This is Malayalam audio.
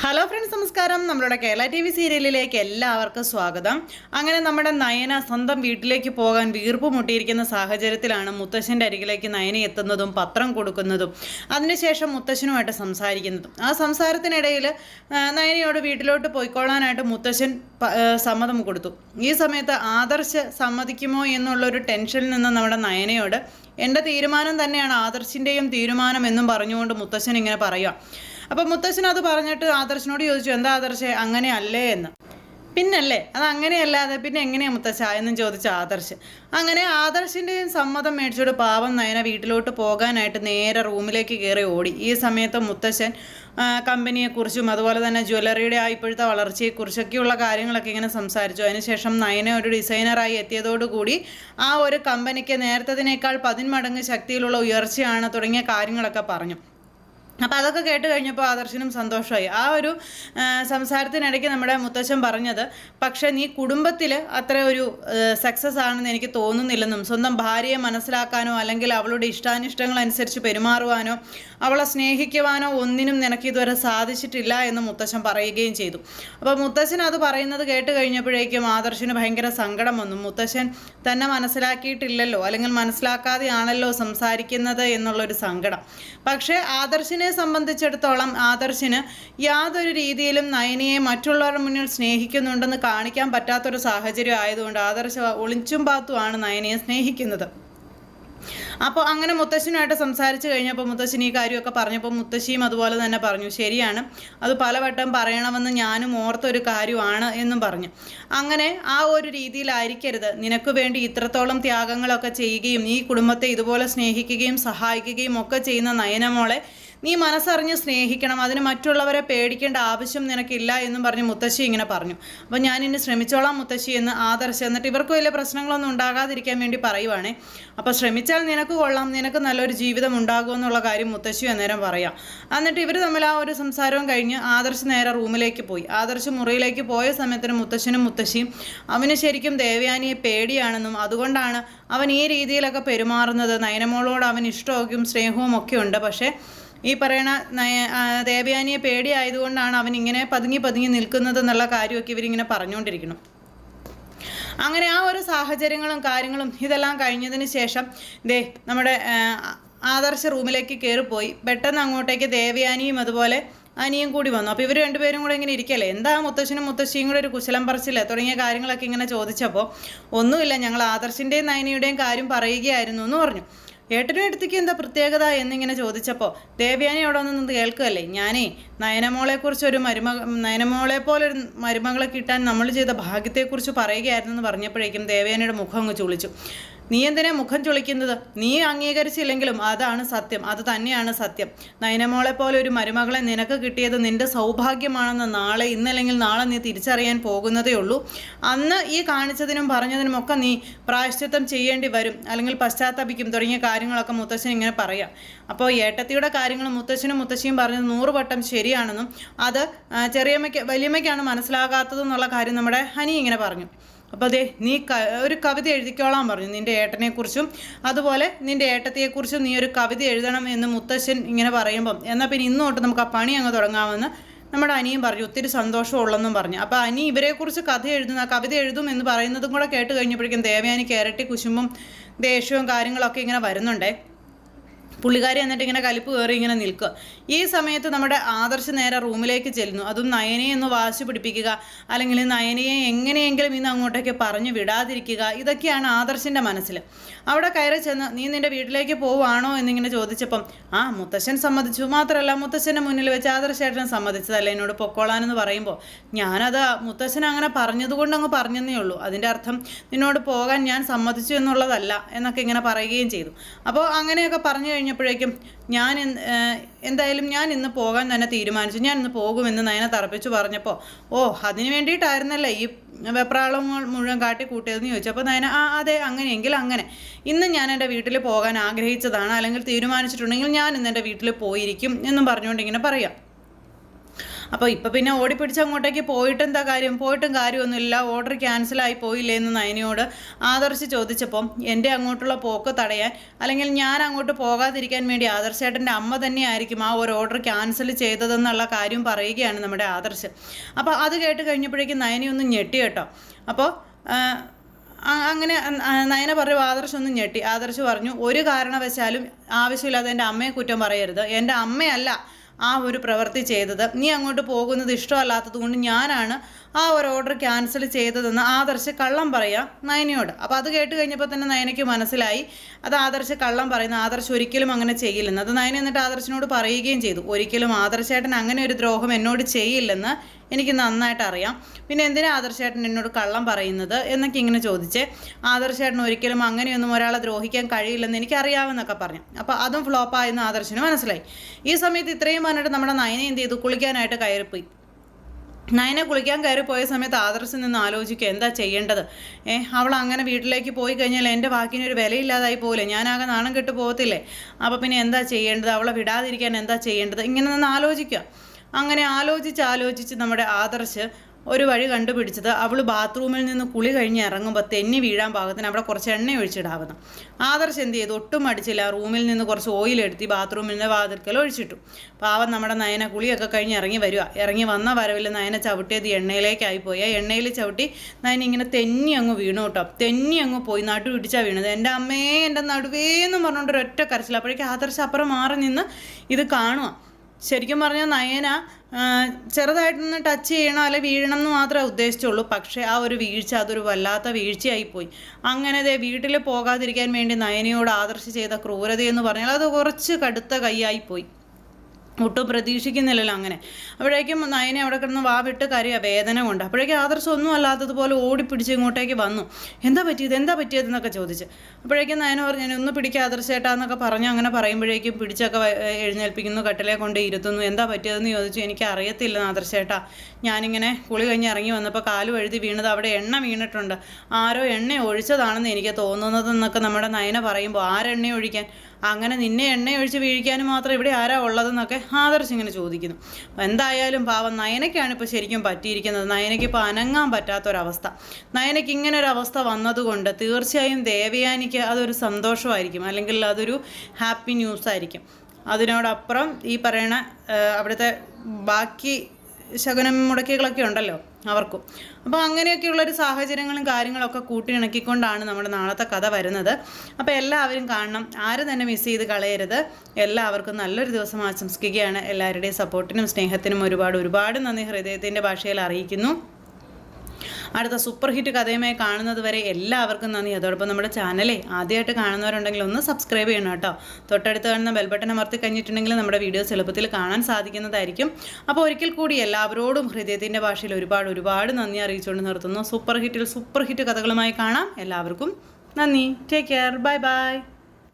ഹലോ ഫ്രണ്ട്സ് നമസ്കാരം. നമ്മളുടെ കേരള ടി വി സീരിയലിലേക്ക് എല്ലാവർക്കും സ്വാഗതം. അങ്ങനെ നമ്മുടെ നയന സ്വന്തം വീട്ടിലേക്ക് പോകാൻ വീർപ്പ് മുട്ടിയിരിക്കുന്ന സാഹചര്യത്തിലാണ് മുത്തശ്ശന്റെ അരികിലേക്ക് നയന എത്തുന്നതും പത്രം കൊടുക്കുന്നതും. അതിനുശേഷം മുത്തശ്ശനുമായിട്ട് സംസാരിക്കുന്നതും. ആ സംസാരത്തിനിടയിൽ നയനയോട് വീട്ടിലോട്ട് പോയിക്കൊള്ളാനായിട്ട് മുത്തശ്ശൻ സമ്മതം കൊടുത്തു. ഈ സമയത്ത് ആദർശ് സമ്മതിക്കുമോ എന്നുള്ളൊരു ടെൻഷനിൽ നിന്ന് നമ്മുടെ നയനയോട് എന്റെ തീരുമാനം തന്നെയാണ് ആദർശിന്റെയും തീരുമാനം എന്നും പറഞ്ഞുകൊണ്ട് മുത്തശ്ശൻ ഇങ്ങനെ പറയുക അപ്പം മുത്തശ്ശൻ അത് പറഞ്ഞിട്ട് ആദർശനോട് ചോദിച്ചു എന്താ ആദർശേ അങ്ങനെയല്ലേ? എന്ന്. പിന്നല്ലേ അത് അങ്ങനെയല്ലാതെ പിന്നെ എങ്ങനെയാ മുത്തശ്ശ? എന്നും ചോദിച്ച ആദർശ്. അങ്ങനെ ആദർശിന്റെയും സമ്മതം മേടിച്ചോട് പാവം നയന വീട്ടിലോട്ട് പോകാനായിട്ട് നേരെ റൂമിലേക്ക് കയറി ഓടി. ഈ സമയത്ത് മുത്തശ്ശൻ കമ്പനിയെക്കുറിച്ചും അതുപോലെ തന്നെ ജ്വല്ലറിയുടെ ആ ഇപ്പോഴത്തെ വളർച്ചയെക്കുറിച്ചൊക്കെയുള്ള കാര്യങ്ങളൊക്കെ ഇങ്ങനെ സംസാരിച്ചു. അതിനുശേഷം നയന ഒരു ഡിസൈനറായി എത്തിയതോടുകൂടി ആ ഒരു കമ്പനിക്ക് നേരത്തതിനേക്കാൾ പതിന്മടങ്ങ് ശക്തിയിലുള്ള ഉയർച്ചയാണ് തുടങ്ങിയ കാര്യങ്ങളൊക്കെ പറഞ്ഞു. അപ്പോൾ അതൊക്കെ കേട്ട് കഴിഞ്ഞപ്പോൾ ആദർശനും സന്തോഷമായി. ആ ഒരു സംസാരത്തിനിടയ്ക്ക് നമ്മുടെ മുത്തച്ഛൻ പറഞ്ഞത് പക്ഷേ നീ കുടുംബത്തിൽ അത്ര ഒരു സക്സസ് ആണെന്ന് എനിക്ക് തോന്നുന്നില്ലെന്നും സ്വന്തം ഭാര്യയെ മനസ്സിലാക്കാനോ അല്ലെങ്കിൽ അവളുടെ ഇഷ്ടാനിഷ്ടങ്ങൾ അനുസരിച്ച് പെരുമാറുവാനോ അവളെ സ്നേഹിക്കുവാനോ ഒന്നിനും നിനക്ക് ഇതുവരെ സാധിച്ചിട്ടില്ല എന്ന് മുത്തച്ഛൻ പറയുകയും ചെയ്തു. അപ്പോൾ മുത്തച്ഛൻ അത് പറയുന്നത് കേട്ട് കഴിഞ്ഞപ്പോഴേക്കും ആദർശന് ഭയങ്കര സങ്കടം വന്നു. മുത്തശ്ശൻ തന്നെ മനസ്സിലാക്കിയിട്ടില്ലല്ലോ അല്ലെങ്കിൽ മനസ്സിലാക്കാതെയാണല്ലോ സംസാരിക്കുന്നത് എന്നുള്ളൊരു സങ്കടം. പക്ഷേ ആദർശിനെ സംബന്ധിച്ചിടത്തോളം ആദർശിന് യാതൊരു രീതിയിലും നയനയെ മറ്റുള്ളവരുടെ മുന്നിൽ സ്നേഹിക്കുന്നുണ്ടെന്ന് കാണിക്കാൻ പറ്റാത്തൊരു സാഹചര്യം ആയതുകൊണ്ട് ആദർശ ഒളിച്ചും പാത്തുമാണ് നയനയെ സ്നേഹിക്കുന്നത്. അപ്പോൾ അങ്ങനെ മുത്തശ്ശനുമായിട്ട് സംസാരിച്ചു കഴിഞ്ഞപ്പോൾ മുത്തശ്ശൻ ഈ കാര്യമൊക്കെ പറഞ്ഞപ്പോൾ മുത്തശ്ശിയും അതുപോലെ തന്നെ പറഞ്ഞു ശരിയാണ് അത് പലവട്ടം പറയണമെന്ന് ഞാനും ഓർത്തൊരു കാര്യമാണ് എന്നും പറഞ്ഞു. അങ്ങനെ ആ ഒരു രീതിയിലായിരിക്കരുത്. നിനക്ക് വേണ്ടി ഇത്രത്തോളം ത്യാഗങ്ങളൊക്കെ ചെയ്യുകയും ഈ കുടുംബത്തെ ഇതുപോലെ സ്നേഹിക്കുകയും സഹായിക്കുകയും ഒക്കെ ചെയ്യുന്ന നയനമോളെ നീ മനസ്സറിഞ്ഞ് സ്നേഹിക്കണം. അതിന് മറ്റുള്ളവരെ പേടിക്കേണ്ട ആവശ്യം നിനക്കില്ല എന്നും പറഞ്ഞ് മുത്തശ്ശി ഇങ്ങനെ പറഞ്ഞു. അപ്പോൾ ഞാൻ ഇനി ശ്രമിച്ചോളാം മുത്തശ്ശി എന്ന് ആദർശ് എന്നിട്ട് ഇവർക്ക് വലിയ പ്രശ്നങ്ങളൊന്നും ഉണ്ടാകാതിരിക്കാൻ വേണ്ടി പറയുവാണേ. അപ്പോൾ ശ്രമിച്ചാൽ നിനക്ക് കൊള്ളാം നിനക്ക് നല്ലൊരു ജീവിതം ഉണ്ടാകുമെന്നുള്ള കാര്യം മുത്തശ്ശി അന്നേരം പറയാം. എന്നിട്ട് ഇവർ തമ്മിൽ ആ ഒരു സംസാരവും കഴിഞ്ഞ് ആദർശ് നേരെ റൂമിലേക്ക് പോയി. ആദർശ് മുറിയിലേക്ക് പോയ സമയത്തിന് മുത്തശ്ശനും മുത്തശ്ശിയും അവന് ശരിക്കും ദേവയാനിയെ പേടിയാണെന്നും അതുകൊണ്ടാണ് അവൻ ഈ രീതിയിലൊക്കെ പെരുമാറുന്നത്. നയനമോളോട് അവൻ ഇഷ്ടവും സ്നേഹവും ഒക്കെ ഉണ്ട്. പക്ഷേ ഈ പറയണ ദേവയാനിയെ പേടിയായതുകൊണ്ടാണ് അവൻ ഇങ്ങനെ പതുങ്ങി പതുങ്ങി നിൽക്കുന്നത് എന്നുള്ള കാര്യമൊക്കെ ഇവരിങ്ങനെ പറഞ്ഞുകൊണ്ടിരിക്കണം അങ്ങനെ ആ ഒരു സാഹചര്യങ്ങളും കാര്യങ്ങളും ഇതെല്ലാം കഴിഞ്ഞതിന് ശേഷം ദേ നമ്മുടെ ആദർശ റൂമിലേക്ക് കയറിപ്പോയി. പെട്ടെന്ന് അങ്ങോട്ടേക്ക് ദേവയാനിയും അതുപോലെ അനിയും കൂടി വന്നു. അപ്പോൾ ഇവർ രണ്ടുപേരും കൂടെ ഇങ്ങനെ ഇരിക്കല്ലേ? എന്താ മുത്തശ്ശനും മുത്തശ്ശിയും കൂടെ ഒരു കുശലം പറച്ചില്ല തുടങ്ങിയ കാര്യങ്ങളൊക്കെ ഇങ്ങനെ ചോദിച്ചപ്പോൾ ഒന്നുമില്ല ഞങ്ങൾ ആദർശിന്റെയും നയനിയുടെയും കാര്യം പറയുകയായിരുന്നു എന്ന് പറഞ്ഞു. ഏട്ടനും എടുത്തേക്ക് എന്താ പ്രത്യേകത എന്നിങ്ങനെ ചോദിച്ചപ്പോൾ ദേവയാനി അവിടെ നിന്ന് കേൾക്കുകയല്ലേ? ഞാനേ നയനമോളെക്കുറിച്ച് ഒരു മരുമ നയനമോളെ പോലെ ഒരു മരുമകളെ കിട്ടാൻ നമ്മൾ ചെയ്ത ഭാഗ്യത്തെക്കുറിച്ച് പറയുകയായിരുന്നു എന്ന് പറഞ്ഞപ്പോഴേക്കും ദേവയാനിയുടെ മുഖം അങ്ങ് ചുളിച്ചു. നീ എന്തിനാ മുഖം ചുളിക്കുന്നത്? നീ അംഗീകരിച്ചില്ലെങ്കിലും അതാണ് സത്യം. അത് തന്നെയാണ് സത്യം. നയനമോളെ പോലെ ഒരു മരുമകളെ നിനക്ക് കിട്ടിയത് നിന്റെ സൗഭാഗ്യമാണെന്ന് നാളെ ഇന്നല്ലെങ്കിൽ നാളെ നീ തിരിച്ചറിയാൻ പോകുന്നതേ ഉള്ളൂ. അന്ന് ഈ കാണിച്ചതിനും പറഞ്ഞതിനും ഒക്കെ നീ പ്രായശ്ചിത്തം ചെയ്യേണ്ടി വരും. അല്ലെങ്കിൽ പശ്ചാത്തപിക്കും. തുടങ്ങിയ കാര്യങ്ങളൊക്കെ മുത്തശ്ശൻ ഇങ്ങനെ പറയാം. അപ്പോൾ ഏട്ടത്തിയുടെ കാര്യങ്ങൾ മുത്തശ്ശനും മുത്തശ്ശിയും പറഞ്ഞത് നൂറ് വട്ടം ശരിയാണെന്നും അത് ചെറിയമ്മയ്ക്ക് വലിയമ്മയ്ക്കാണ് മനസ്സിലാകാത്തതെന്നുള്ള കാര്യം നമ്മുടെ ഹനി ഇങ്ങനെ പറഞ്ഞു. അപ്പോൾ അതെ നീ ഒരു കവിത എഴുതിക്കോളാൻ പറഞ്ഞു നിന്റെ ഏട്ടനെക്കുറിച്ചും അതുപോലെ നിന്റെ ഏട്ടത്തെക്കുറിച്ചും നീ ഒരു കവിത എഴുതണം എന്ന് മുത്തശ്ശൻ ഇങ്ങനെ പറയുമ്പം. എന്നാൽ പിന്നെ ഇന്ന് തൊട്ട് നമുക്ക് ആ പണി അങ്ങ് തുടങ്ങാമെന്ന് നമ്മുടെ അനിയും പറഞ്ഞു ഒത്തിരി സന്തോഷമുള്ളെന്നും പറഞ്ഞു. അപ്പോൾ അനി ഇവരെക്കുറിച്ച് കഥ എഴുതുന്ന കവിത എഴുതും എന്ന് പറയുന്നതും കൂടെ കേട്ട് കഴിഞ്ഞപ്പോഴേക്കും ദേവയാനി ഇരട്ടി കുശുമ്പും ദേഷ്യവും കാര്യങ്ങളൊക്കെ ഇങ്ങനെ വരുന്നുണ്ടേ. പുള്ളിക്കാരി എന്നിട്ട് ഇങ്ങനെ കലിപ്പ് കയറി ഇങ്ങനെ നിൽക്കുക. ഈ സമയത്ത് നമ്മുടെ ആദർശ് നേരെ റൂമിലേക്ക് ചെല്ലുന്നു. അതും നയനയെ ഒന്ന് വാശി പിടിപ്പിക്കുക അല്ലെങ്കിൽ നയനയെ എങ്ങനെയെങ്കിലും ഇന്ന് അങ്ങോട്ടേക്ക് പറഞ്ഞു വിടാതിരിക്കുക ഇതൊക്കെയാണ് ആദർശിന്റെ മനസ്സിൽ. അവിടെ കയറി ചെന്ന് നീ നിന്റെ വീട്ടിലേക്ക് പോവുകയാണോ എന്നിങ്ങനെ ചോദിച്ചപ്പം ആ മുത്തശ്ശൻ സമ്മതിച്ചു. മാത്രമല്ല മുത്തശ്ശന്റെ മുന്നിൽ വെച്ച് ആദർശേട്ടൻ സമ്മതിച്ചതല്ല. എന്നോട് പൊക്കോളാനെന്ന് പറയുമ്പോൾ ഞാനത് മുത്തശ്ശൻ അങ്ങനെ പറഞ്ഞതുകൊണ്ട് അങ്ങ് പറഞ്ഞെന്നേ ഉള്ളൂ. അതിന്റെ അർത്ഥം നിന്നോട് പോകാൻ ഞാൻ സമ്മതിച്ചു എന്നുള്ളതല്ല എന്നൊക്കെ ഇങ്ങനെ പറയുകയും ചെയ്തു. അപ്പോൾ അങ്ങനെയൊക്കെ പറഞ്ഞു കഴിഞ്ഞപ്പോഴേക്കും ഞാൻ എന്തായാലും ഞാൻ ഇന്ന് പോകാൻ തന്നെ തീരുമാനിച്ചു. ഞാൻ ഇന്ന് പോകുമെന്ന് നയന തറപ്പിച്ചു പറഞ്ഞപ്പോൾ ഓ അതിന് വേണ്ടിയിട്ടായിരുന്നല്ലേ ഈ വെപ്രാളങ്ങൾ മുഴുവൻ കാട്ടി കൂട്ടിയതെന്ന് ചോദിച്ചു അപ്പോൾ നയന ആ അതെ അങ്ങനെയെങ്കിൽ അങ്ങനെ. ഇന്ന് ഞാൻ എന്റെ വീട്ടിൽ പോകാൻ ആഗ്രഹിച്ചതാണ്. അല്ലെങ്കിൽ തീരുമാനിച്ചിട്ടുണ്ടെങ്കിൽ ഞാൻ ഇന്ന് എന്റെ വീട്ടിൽ പോയിരിക്കും എന്നും പറഞ്ഞുകൊണ്ട് ഇങ്ങനെ പറയാം. അപ്പോൾ ഇപ്പം പിന്നെ ഓടിപ്പിടിച്ച് അങ്ങോട്ടേക്ക് പോയിട്ട് എന്താ കാര്യം? പോയിട്ടും കാര്യമൊന്നുമില്ല. ഓർഡർ ക്യാൻസലായി പോയില്ലേ എന്ന് നയനിയോട് ആദർശ് ചോദിച്ചപ്പം എന്റെ അങ്ങോട്ടുള്ള പോക്ക് തടയാൻ അല്ലെങ്കിൽ ഞാൻ അങ്ങോട്ട് പോകാതിരിക്കാൻ വേണ്ടി ആദർശേട്ടന്റെ അമ്മ തന്നെയായിരിക്കും ആ ഒരു ഓർഡർ ക്യാൻസൽ ചെയ്തതെന്നുള്ള കാര്യം പറയുകയാണ് നമ്മുടെ ആദർശ്. അപ്പോൾ അത് കേട്ട് കഴിഞ്ഞപ്പോഴേക്കും നയനി ഒന്ന് ഞെട്ടി കേട്ടോ. അപ്പോൾ അങ്ങനെ നയന പറഞ്ഞു ആദർശ് ഒന്ന് ഞെട്ടി. ആദർശ് പറഞ്ഞു ഒരു കാരണവശാലും ആവശ്യമില്ലാതെ എന്റെ അമ്മയെ കുറ്റം പറയരുത്. എന്റെ അമ്മയല്ല ആ ഒരു പ്രവൃത്തി ചെയ്തത്. നീ അങ്ങോട്ട് പോകുന്നത് ഇഷ്ടമല്ലാത്തത് കൊണ്ട് ഞാനാണ് ആ ഒരു ഓർഡർ ക്യാൻസൽ ചെയ്തതെന്ന് ആദർശ കള്ളം പറയാം നയനയോട്. അപ്പോൾ അത് കേട്ട് കഴിഞ്ഞപ്പോൾ തന്നെ നയനയ്ക്ക് മനസ്സിലായി. അത് ആദർശ കള്ളം പറയുന്ന ആദർശ് ഒരിക്കലും അങ്ങനെ ചെയ്യില്ലെന്ന്. അത് നയന എന്നിട്ട് ആദർശനോട് പറയുകയും ചെയ്തു. ഒരിക്കലും ആദർശേട്ടൻ അങ്ങനെ ഒരു ദ്രോഹം എന്നോട് ചെയ്യില്ലെന്ന് എനിക്ക് നന്നായിട്ട് അറിയാം. പിന്നെ എന്തിനാ ആദർശേട്ടൻ എന്നോട് കള്ളം പറയുന്നത് എന്നൊക്കെ ഇങ്ങനെ ചോദിച്ച്. ആദർശേട്ടൻ ഒരിക്കലും അങ്ങനെയൊന്നും ഒരാളെ ദ്രോഹിക്കാൻ കഴിയില്ലെന്ന് എനിക്ക് എനിക്കറിയാമെന്നൊക്കെ പറഞ്ഞു. അപ്പോൾ അതും ഫ്ലോപ്പായെന്ന് ആദർശന് മനസ്സിലായി. ഈ സമയത്ത് ഇത്രയും പറഞ്ഞിട്ട് നമ്മുടെ നയന എന്ത് ചെയ്തു? കുളിക്കാനായിട്ട് കയറിപ്പോയി. നയനെ കുളിക്കാൻ കയറി പോയ സമയത്ത് ആദർശം നിന്ന് ആലോചിക്കുക എന്താ ചെയ്യേണ്ടത്? ഏ അവൾ അങ്ങനെ വീട്ടിലേക്ക് പോയി കഴിഞ്ഞാൽ എന്റെ വാക്കിനൊരു വിലയില്ലാതായി പോകില്ലേ ഞാനാകെ നാണം കെട്ട് പോകത്തില്ലേ? അപ്പോൾ പിന്നെ എന്താ ചെയ്യേണ്ടത്? അവളെ വിടാതിരിക്കാൻ എന്താ ചെയ്യേണ്ടത്? ഇങ്ങനെ നിന്ന് ആലോചിക്കുക. അങ്ങനെ ആലോചിച്ച് ആലോചിച്ച് നമ്മുടെ ആദർശ് ഒരു വഴി കണ്ടുപിടിച്ചത് അവൾ ബാത്റൂമിൽ നിന്ന് കുളി കഴിഞ്ഞ് ഇറങ്ങുമ്പോൾ തെന്നി വീഴാൻ പാകത്തിന് അവിടെ കുറച്ച് എണ്ണ ഒഴിച്ചിടാവുന്നു. ആദർശ് എന്ത് ചെയ്തു? ഒട്ടും അടിച്ചില്ല റൂമിൽ നിന്ന് കുറച്ച് ഓയിൽ എടുത്ത് ബാത്റൂമിന്റെ വാതിൽക്കൽ ഒഴിച്ചിട്ടു. പാവം നമ്മുടെ നയന കുളിയൊക്കെ കഴിഞ്ഞ് ഇറങ്ങി വരിക ഇറങ്ങി വന്ന വരവിൽ നയന ചവിട്ടിയത് എണ്ണയിലേക്കായി പോയി. എണ്ണയിൽ ചവിട്ടി നയന ഇങ്ങനെ തെന്നി അങ്ങ് വീണു കേട്ടോ. തെന്നി അങ്ങ് പോയി. നടു പിടിച്ചാൽ വീണത്. എന്റെ അമ്മേ എന്റെ നടുവേന്നും പറഞ്ഞുകൊണ്ട് ഒരൊറ്റ കരച്ചിൽ അപ്പോഴേക്കും ആദർശ് അപ്പുറം മാറി നിന്ന് ഇത് കാണുക ശരിക്കും പറഞ്ഞാൽ നയന ചെറുതായിട്ടൊന്ന് ടച്ച് ചെയ്യണം അല്ലെ വീഴണം എന്ന് മാത്രമേ ഉദ്ദേശിച്ചുള്ളൂ. പക്ഷേ ആ ഒരു വീഴ്ച അതൊരു വല്ലാത്ത വീഴ്ചയായി പോയി അങ്ങനെ ദേ വീട്ടിൽ പോകാതിരിക്കാൻ വേണ്ടി നയനയോട് ആദർശ് ചെയ്ത ക്രൂരതയെന്ന് പറഞ്ഞാൽ അത് കുറച്ച് കടുത്ത കൈയായിപ്പോയി. ഒട്ടും പ്രതീക്ഷിക്കുന്നില്ലല്ലോ അങ്ങനെ. അപ്പോഴേക്കും നയനെ അവിടെ കിടന്ന് വാ വിട്ട് കരയുക. വേദന കൊണ്ട്. അപ്പോഴേക്കും ആദർശം ഒന്നും അല്ലാത്തതുപോലെ ഓടിപ്പിടിച്ച് ഇങ്ങോട്ടേക്ക് വന്നു. എന്താ പറ്റിയത്? എന്താ പറ്റിയത്? എന്നൊക്കെ ചോദിച്ച്. അപ്പോഴേക്കും നയന പറഞ്ഞു "ഞാൻ ഒന്ന് പിടിക്കുക ആദർശേട്ടാന്നൊക്കെ പറഞ്ഞു. അങ്ങനെ പറയുമ്പോഴേക്കും പിടിച്ചൊക്കെ എഴുന്നേൽപ്പിക്കുന്നു. കട്ടിലെ കൊണ്ട് ഇരുത്തുന്നു. എന്താ പറ്റിയതെന്ന് ചോദിച്ചു. എനിക്ക് അറിയത്തില്ല ആദർശേട്ടാ. ഞാനിങ്ങനെ കുളി കഴിഞ്ഞ് ഇറങ്ങി വന്നപ്പോൾ കാലു എഴുതി വീണത് അവിടെ എണ്ണ വീണിട്ടുണ്ട്. ആരോ എണ്ണ ഒഴിച്ചതാണെന്ന് എനിക്ക് തോന്നുന്നതെന്നൊക്കെ നമ്മുടെ നയന പറയുമ്പോൾ ആരെണ്ണ ഒഴിക്കാൻ? അങ്ങനെ നിന്നെ എണ്ണ ഒഴിച്ച് വീഴിക്കാനും മാത്രം ഇവിടെ ആരാ ഉള്ളതെന്നൊക്കെ ആദർശ് ഇങ്ങനെ ചോദിക്കുന്നു. എന്തായാലും പാവം നയനയ്ക്കാണ് ഇപ്പോൾ ശരിക്കും പറ്റിയിരിക്കുന്നത്. നയനയ്ക്ക് ഇപ്പോൾ അനങ്ങാൻ പറ്റാത്തൊരവസ്ഥ. നയനയ്ക്ക് ഇങ്ങനെ ഒരു അവസ്ഥ വന്നതുകൊണ്ട് തീർച്ചയായും ദേവയാനിക്ക് അതൊരു സന്തോഷമായിരിക്കും. അല്ലെങ്കിൽ അതൊരു ഹാപ്പി ന്യൂസ് ആയിരിക്കും അതിനോടപ്പുറം ഈ പറയണ അവിടുത്തെ ബാക്കി ശകുനം മുടക്കികളൊക്കെ ഉണ്ടല്ലോ? അവർക്കും. അപ്പോൾ അങ്ങനെയൊക്കെയുള്ളൊരു സാഹചര്യങ്ങളും കാര്യങ്ങളൊക്കെ കൂട്ടിയിണക്കിക്കൊണ്ടാണ് നമ്മുടെ നാളത്തെ കഥ വരുന്നത്. അപ്പോൾ എല്ലാവരും കാണണം. ആരും തന്നെ മിസ് ചെയ്ത് കളയരുത്. എല്ലാവർക്കും നല്ലൊരു ദിവസം ആശംസിക്കുകയാണ്. എല്ലാവരുടെയും സപ്പോർട്ടിനും സ്നേഹത്തിനും ഒരുപാട് ഒരുപാട് നന്ദി. ഹൃദയത്തിന്റെ ഭാഷയിൽ അറിയിക്കുന്നു. അടുത്ത സൂപ്പർ ഹിറ്റ് കഥയുമായി കാണുന്നത് വരെ എല്ലാവർക്കും നന്ദി. അതോടൊപ്പം നമ്മുടെ ചാനലേ ആദ്യമായിട്ട് കാണുന്നവരുണ്ടെങ്കിൽ ഒന്ന് സബ്സ്ക്രൈബ് ചെയ്യണം കേട്ടോ. തൊട്ടടുത്ത് കാണുന്ന ബെൽ ബട്ടൺ അമർത്തി കഴിഞ്ഞിട്ടുണ്ടെങ്കിൽ നമ്മുടെ വീഡിയോസ് എളുപ്പത്തിൽ കാണാൻ സാധിക്കുന്നതായിരിക്കും. അപ്പോൾ ഒരിക്കൽ കൂടി എല്ലാവരോടും ഹൃദയത്തിന്റെ ഭാഷയിൽ ഒരുപാട് ഒരുപാട് നന്ദി അറിയിച്ചുകൊണ്ട് നിർത്തുന്നു. സൂപ്പർ ഹിറ്റിൽ സൂപ്പർ ഹിറ്റ് കഥകളുമായി കാണാം. എല്ലാവർക്കും നന്ദി. Take care bye bye